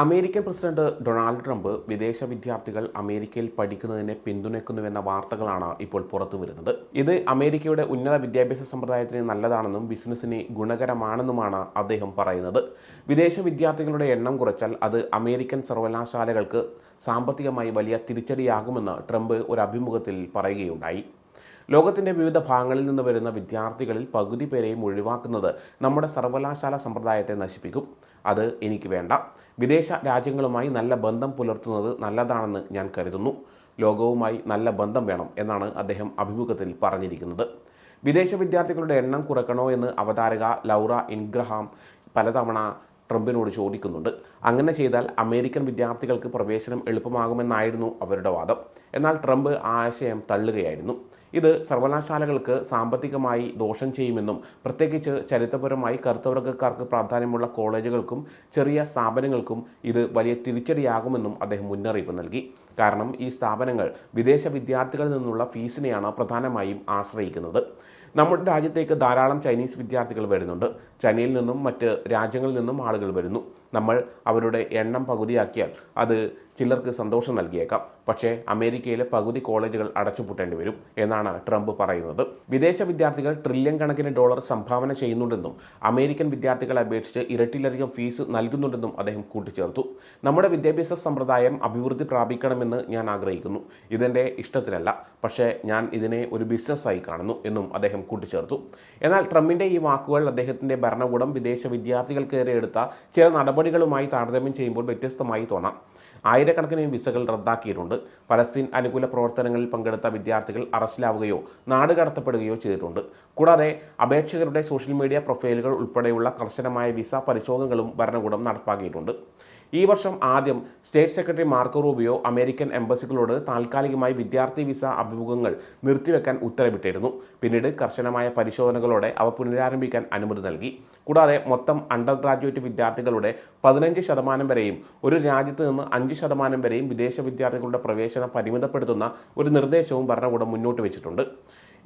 American president Donald Trump വിദേശ വിദ്യാർത്ഥികൾ അമേരിക്കയിൽ പഠിക്കുന്നതിനെ പിന്തുണയ്ക്കുന്നുവെന്ന വാർത്തകളാണ് ഇപ്പോൾ പുറത്തു വരുന്നത്. ഇത് അമേരിക്കയുടെ ഉന്നത വിദ്യാഭ്യാസ സമ്പ്രദായത്തിന് നല്ലതാണെന്നും ബിസിനസ്സിന് ഗുണകരമാണെന്നുമാണ് അദ്ദേഹം പറയുന്നത്. വിദേശ വിദ്യാർത്ഥികളുടെ എണ്ണം കുറച്ചാൽ അത് അമേരിക്കൻ സർവകലാശാലകൾക്ക് സാമ്പത്തികമായി വലിയ തിരിച്ചടിയാകുമെന്ന് ട്രംപ് ഒരു അഭിമുഖത്തിൽ പറയുകയുണ്ടായി. ലോകത്തിന്റെ വിവിധ ഭാഗങ്ങളിൽ നിന്ന് വരുന്ന വിദ്യാർത്ഥികളിൽ പകുതി പേരെയും ഒഴിവാക്കുന്നത് നമ്മുടെ സർവകലാശാല സമ്പ്രദായത്തെ നശിപ്പിക്കും. അത് എനിക്ക് വേണ്ട. വിദേശ രാജ്യങ്ങളുമായി നല്ല ബന്ധം പുലർത്തുന്നത് നല്ലതാണെന്ന് ഞാൻ കരുതുന്നു. ലോകവുമായി നല്ല ബന്ധം വേണം എന്നാണ് അദ്ദേഹം അഭിമുഖത്തിൽ പറഞ്ഞിരിക്കുന്നത്. വിദേശ വിദ്യാർത്ഥികളുടെ എണ്ണം കുറയ്ക്കണോ എന്ന് അവതാരക ലൗറ ഇൻഗ്രഹാം പലതവണ ട്രംപിനോട് ചോദിക്കുന്നുണ്ട്. അങ്ങനെ ചെയ്താൽ അമേരിക്കൻ വിദ്യാർത്ഥികൾക്ക് പ്രവേശനം എളുപ്പമാകുമെന്നായിരുന്നു അവരുടെ വാദം. എന്നാൽ ട്രംപ് ആശയം തള്ളുകയായിരുന്നു. ഇത് സർവകലാശാലകൾക്ക് സാമ്പത്തികമായി ദോഷം ചെയ്യുമെന്നും പ്രത്യേകിച്ച് ചരിത്രപരമായി കറുത്തവർഗക്കാർക്ക് പ്രാധാന്യമുള്ള കോളേജുകൾക്കും ചെറിയ സ്ഥാപനങ്ങൾക്കും ഇത് വലിയ തിരിച്ചടിയാകുമെന്നും അദ്ദേഹം മുന്നറിയിപ്പ് നൽകി. കാരണം ഈ സ്ഥാപനങ്ങൾ വിദേശ വിദ്യാർത്ഥികളിൽ നിന്നുള്ള ഫീസിനെയാണ് പ്രധാനമായും ആശ്രയിക്കുന്നത്. നമ്മുടെ രാജ്യത്തേക്ക് ധാരാളം ചൈനീസ് വിദ്യാർത്ഥികൾ വരുന്നുണ്ട്. ചൈനയിൽ നിന്നും മറ്റ് രാജ്യങ്ങളിൽ നിന്നും ആളുകൾ വരുന്നു. നമ്മൾ അവരുടെ എണ്ണം പകുതിയാക്കിയാൽ അത് ചിലർക്ക് സന്തോഷം നൽകിയേക്കാം. പക്ഷേ അമേരിക്കയിലെ പകുതി കോളേജുകൾ അടച്ചുപൂട്ടേണ്ടി വരും എന്നാണ് ട്രംപ് പറയുന്നത്. വിദേശ വിദ്യാർത്ഥികൾ ട്രില്യൺ കണക്കിന് ഡോളർ സംഭാവന ചെയ്യുന്നുണ്ടെന്നും അമേരിക്കൻ വിദ്യാർത്ഥികളെ അപേക്ഷിച്ച് ഇരട്ടിയിലധികം ഫീസ് നൽകുന്നുണ്ടെന്നും അദ്ദേഹം കൂട്ടിച്ചേർത്തു. നമ്മുടെ വിദ്യാഭ്യാസ സമ്പ്രദായം അഭിവൃദ്ധി പ്രാപിക്കണമെന്ന് ഞാൻ ആഗ്രഹിക്കുന്നു. ഇതെന്റെ ഇഷ്ടത്തിലല്ല. പക്ഷേ ഞാൻ ഇതിനെ ഒരു ബിസിനസ്സായി കാണുന്നു എന്നും അദ്ദേഹം കൂട്ടിച്ചേർത്തു. എന്നാൽ ട്രംപിന്റെ ഈ വാക്കുകൾ അദ്ദേഹത്തിന്റെ ഭരണകൂടം വിദേശ വിദ്യാർത്ഥികൾക്കേറെ എടുത്ത ചില നടപടികളുമായി താരതമ്യം ചെയ്യുമ്പോൾ വ്യത്യസ്തമായി തോന്നാം. ആയിരക്കണക്കിന് വിസകൾ റദ്ദാക്കിയിട്ടുണ്ട്. പലസ്തീൻ അനുകൂല പ്രവർത്തനങ്ങളിൽ പങ്കെടുത്ത വിദ്യാർത്ഥികൾ അറസ്റ്റിലാവുകയോ നാട് കടത്തപ്പെടുകയോ ചെയ്തിട്ടുണ്ട്. കൂടാതെ അപേക്ഷകരുടെ സോഷ്യൽ മീഡിയ പ്രൊഫൈലുകൾ ഉൾപ്പെടെയുള്ള കർശനമായ വിസ പരിശോധനകളും ഭരണകൂടം നടപ്പാക്കിയിട്ടുണ്ട്. ഈ വർഷം ആദ്യം state secretary Marco Rubio American എംബസികളോട് താൽക്കാലികമായി വിദ്യാർത്ഥി വിസ അഭിമുഖങ്ങൾ നിർത്തിവെക്കാൻ ഉത്തരവിട്ടിരുന്നു. പിന്നീട് കർശനമായ പരിശോധനകളോടെ അവ പുനരാരംഭിക്കാൻ അനുമതി നൽകി. കൂടാതെ മൊത്തം അണ്ടർ ഗ്രാജുവേറ്റ് വിദ്യാർത്ഥികളുടെ പതിനഞ്ച് ശതമാനം വരെയും ഒരു രാജ്യത്ത് നിന്ന് അഞ്ച് ശതമാനം വരെയും വിദേശ വിദ്യാർത്ഥികളുടെ പ്രവേശനം പരിമിതപ്പെടുത്തുന്ന ഒരു നിർദ്ദേശവും ഭരണകൂടം മുന്നോട്ട് വെച്ചിട്ടുണ്ട്.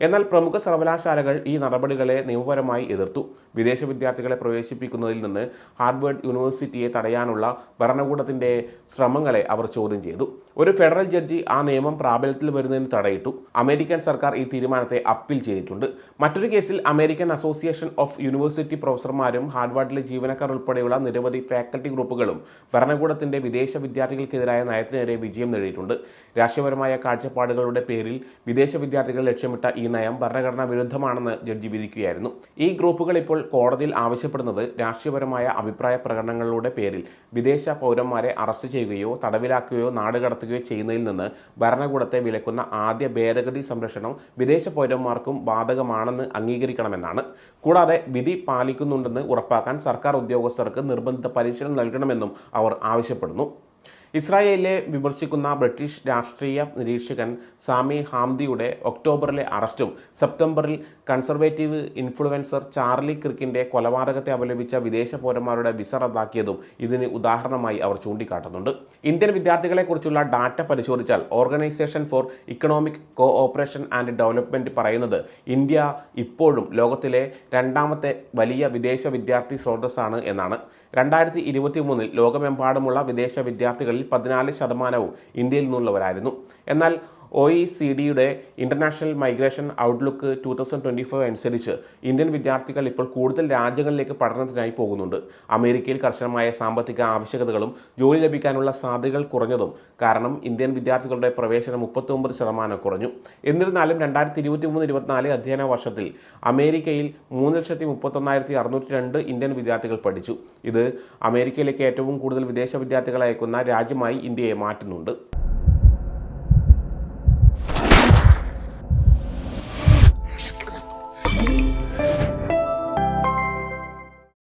എന്നാൽ പ്രമുഖ സർവകലാശാലകൾ ഈ നടപടികളെ നിയമപരമായി എതിർത്തു. വിദേശ വിദ്യാർത്ഥികളെ പ്രവേശിപ്പിക്കുന്നതിൽ നിന്ന് ഹാർഡ്വേർഡ് യൂണിവേഴ്സിറ്റിയെ തടയാനുള്ള ഭരണകൂടത്തിന്റെ ശ്രമങ്ങളെ അവർ ചോദ്യം ചെയ്തു. ഒരു ഫെഡറൽ ജഡ്ജി ആ നിയമം പ്രാബല്യത്തിൽ വരുന്നതിന് തടയിട്ടു. അമേരിക്കൻ സർക്കാർ ഈ തീരുമാനത്തെ അപ്പീൽ ചെയ്തിട്ടുണ്ട്. മറ്റൊരു കേസിൽ അമേരിക്കൻ അസോസിയേഷൻ ഓഫ് യൂണിവേഴ്സിറ്റി പ്രൊഫസർമാരും ഹാർവാർഡിലെ ജീവനക്കാർ ഉൾപ്പെടെയുള്ള നിരവധി ഫാക്കൽറ്റി ഗ്രൂപ്പുകളും ഭരണകൂടത്തിന്റെ വിദേശ വിദ്യാർത്ഥികൾക്കെതിരായ നയത്തിനെതിരെ വിജയം നേടിയിട്ടുണ്ട്. രാഷ്ട്രീയപരമായ കാഴ്ചപ്പാടുകളുടെ പേരിൽ വിദേശ വിദ്യാർത്ഥികൾ ലക്ഷ്യമിട്ട നയം ഭരണഘടനാ വിരുദ്ധമാണെന്ന് ജഡ്ജി വിധിക്കുകയായിരുന്നു. ഈ ഗ്രൂപ്പുകൾ ഇപ്പോൾ കോടതിയിൽ ആവശ്യപ്പെടുന്നത് രാഷ്ട്രീയപരമായ അഭിപ്രായ പ്രകടനങ്ങളുടെ പേരിൽ വിദേശ പൗരന്മാരെ അറസ്റ്റ് ചെയ്യുകയോ തടവിലാക്കുകയോ നാടുകടത്തുകയോ ചെയ്യുന്നതിൽ നിന്ന് ഭരണകൂടത്തെ വിലക്കുന്ന ആദ്യ ഭേദഗതി സംരക്ഷണം വിദേശ പൗരന്മാർക്കും ബാധകമാണെന്ന് അംഗീകരിക്കണമെന്നാണ്. കൂടാതെ വിധി പാലിക്കുന്നുണ്ടെന്ന് ഉറപ്പാക്കാൻ സർക്കാർ ഉദ്യോഗസ്ഥർക്ക് നിർബന്ധിത പരിശീലനം നൽകണമെന്നും അവർ ആവശ്യപ്പെടുന്നു. ഇസ്രായേലിനെ വിമർശിക്കുന്ന ബ്രിട്ടീഷ് രാഷ്ട്രീയ നിരീക്ഷകൻ സാമി ഹാംദിയുടെ ഒക്ടോബറിലെ അറസ്റ്റും സെപ്റ്റംബറിൽ കൺസർവേറ്റീവ് ഇൻഫ്ലുവൻസർ ചാർലി ക്രിക്കിന്റെ കൊലപാതകത്തെ അപലപിച്ച വിദേശ പൗരന്മാരുടെ വിസ റദ്ദാക്കിയതും ഇതിന് ഉദാഹരണമായി അവർ ചൂണ്ടിക്കാട്ടുന്നുണ്ട്. ഇന്ത്യൻ വിദ്യാർത്ഥികളെക്കുറിച്ചുള്ള ഡാറ്റ പരിശോധിച്ചാൽ organisation for economic cooperation and development പറയുന്നത് ഇന്ത്യ ഇപ്പോഴും ലോകത്തിലെ രണ്ടാമത്തെ വലിയ വിദേശ വിദ്യാർത്ഥി സ്രോതസ്സാണ് എന്നാണ്. രണ്ടായിരത്തി ഇരുപത്തി മൂന്നിൽ ലോകമെമ്പാടുമുള്ള വിദേശ വിദ്യാർത്ഥികളിൽ പതിനാല് ശതമാനവും ഇന്ത്യയിൽ നിന്നുള്ളവരായിരുന്നു. എന്നാൽ ഒ ഇ സി ഡിയുടെ international migration outlook two thousand twenty five അനുസരിച്ച് ഇന്ത്യൻ വിദ്യാർത്ഥികൾ ഇപ്പോൾ കൂടുതൽ രാജ്യങ്ങളിലേക്ക് പഠനത്തിനായി പോകുന്നുണ്ട്. അമേരിക്കയിൽ കർശനമായ സാമ്പത്തിക ആവശ്യകതകളും ജോലി ലഭിക്കാനുള്ള സാധ്യതകൾ കുറഞ്ഞതും കാരണം ഇന്ത്യൻ വിദ്യാർത്ഥികളുടെ പ്രവേശനം മുപ്പത്തൊമ്പത് ശതമാനം കുറഞ്ഞു. എന്നിരുന്നാലും രണ്ടായിരത്തി ഇരുപത്തി മൂന്ന് ഇരുപത്തിനാല് അധ്യയന വർഷത്തിൽ അമേരിക്കയിൽ മൂന്ന് ലക്ഷത്തി മുപ്പത്തൊന്നായിരത്തി അറുന്നൂറ്റി രണ്ട് ഇന്ത്യൻ വിദ്യാർത്ഥികൾ പഠിച്ചു. ഇത് അമേരിക്കയിലേക്ക് ഏറ്റവും കൂടുതൽ വിദേശ വിദ്യാർത്ഥികളെ അയക്കുന്ന രാജ്യമായി ഇന്ത്യയെ മാറ്റുന്നുണ്ട്.